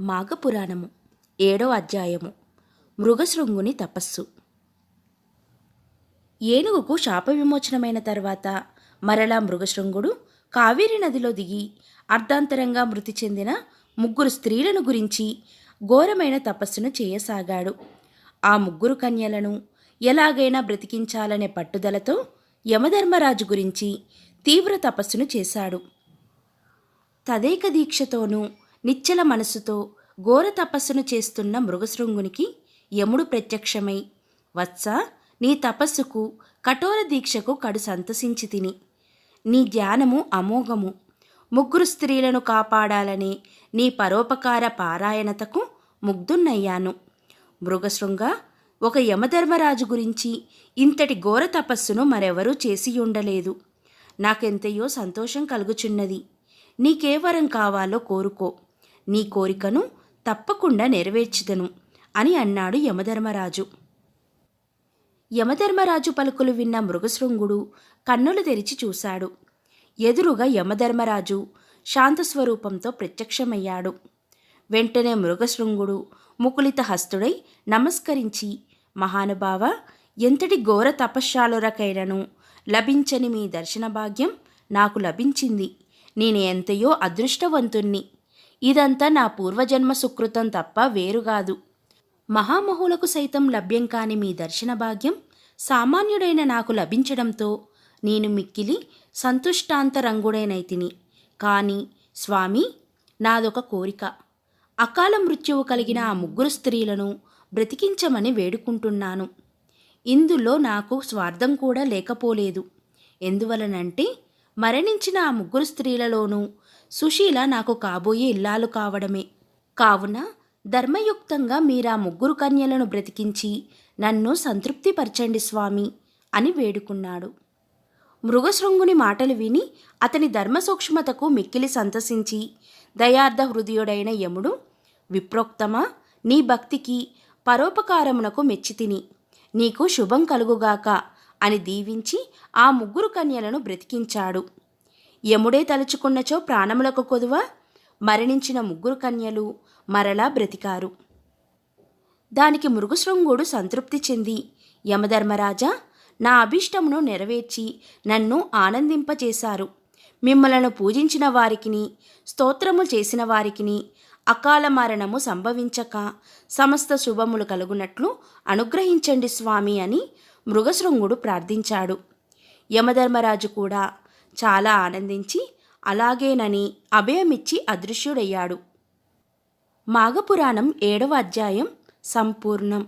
మాఘపురాణము ఏడో అధ్యాయము. మృగశృంగుని తపస్సు. ఏనుగుకు శాప విమోచనమైన తర్వాత మరలా మృగశృంగుడు కావేరి నదిలో దిగి అర్ధాంతరంగా మృతి చెందిన ముగ్గురు స్త్రీలను గురించి ఘోరమైన తపస్సును చేయసాగాడు. ఆ ముగ్గురు కన్యలను ఎలాగైనా బ్రతికించాలనే పట్టుదలతో యమధర్మరాజు గురించి తీవ్ర తపస్సును చేశాడు. తదేక దీక్షతోనూ నిశ్చల మనసుతో ఘోర తపస్సును చేస్తున్న మృగశృంగునికి యముడు ప్రత్యక్షమై వత్స నీ తపస్సుకు కఠోర దీక్షకు కడు సంతసించి తిని. నీ ధ్యానము అమోఘము. ముగ్గురు స్త్రీలను కాపాడాలనే నీ పరోపకార పారాయణతకు ముగ్ధున్నయ్యాను. మృగశృంగ ఒక యమధర్మరాజు గురించి ఇంతటి ఘోర తపస్సును మరెవరూ చేసి ఉండలేదు నాకెంతయో సంతోషం కలుగుచున్నది. నీకే వరం కావాలో కోరుకో. నీ కోరికను తప్పకుండా నెరవేర్చుదను అని అన్నాడు యమధర్మరాజు. యమధర్మరాజు పలుకులు విన్న మృగశృంగుడు కన్నులు తెరిచి చూశాడు. ఎదురుగా యమధర్మరాజు శాంతస్వరూపంతో ప్రత్యక్షమయ్యాడు. వెంటనే మృగశృంగుడు ముకులిత హస్తుడై నమస్కరించి మహానుభావ ఎంతటి ఘోర తపశ్శాలురకైనను లభించని మీ దర్శన భాగ్యం నాకు లభించింది. నేను ఎంతయో అదృష్టవంతుణ్ణి. ఇదంతా నా పూర్వజన్మ సుకృతం తప్ప వేరుగాదు మహామహులకు సైతం లభ్యం కాని మీ దర్శన భాగ్యం సామాన్యుడైన నాకు లభించడంతో నేను మిక్కిలి సంతుష్టాంతరంగుడైనైతిని. కానీ స్వామి నాదొక కోరిక. అకాల మృత్యువు కలిగిన ఆ ముగ్గురు స్త్రీలను బ్రతికించమని వేడుకుంటున్నాను. ఇందులో నాకు స్వార్థం కూడా లేకపోలేదు. ఎందువలనంటే మరణించిన ఆ ముగ్గురు స్త్రీలలోనూ సుశీల నాకు కాబోయే ఇల్లాలు కావడమే. కావున ధర్మయుక్తంగా మీరా ముగ్గురు కన్యలను బ్రతికించి నన్ను సంతృప్తిపరచండి స్వామి అని వేడుకున్నాడు. మృగశృంగుని మాటలు విని అతని ధర్మసూక్ష్మతకు మిక్కిలి సంతసించి దయార్థ హృదయుడైన యముడు విప్రోక్తమా నీ భక్తికి పరోపకారమునకు మెచ్చితిని నీకు శుభం కలుగుగాక అని దీవించి ఆ ముగ్గురు కన్యలను బ్రతికించాడు. యముడే తలుచుకున్నచో ప్రాణములకు కొదువ మరణించిన ముగ్గురు కన్యలు మరలా బ్రతికారు. దానికి మృగశృంగుడు సంతృప్తి చెంది యమధర్మరాజా నా అభిష్టమును నెరవేర్చి నన్ను ఆనందింపచేశారు. మిమ్మలను పూజించిన వారికిని స్తోత్రము చేసిన వారికిని అకాల మరణము సంభవించక సమస్త శుభములు కలుగునట్లు అనుగ్రహించండి స్వామి అని మృగశృంగుడు ప్రార్థించాడు. యమధర్మరాజు కూడా చాలా ఆనందించి అలాగేనని అభయమిచ్చి అదృశ్యుడయ్యాడు. మాఘపురాణం ఏడవ అధ్యాయం సంపూర్ణం.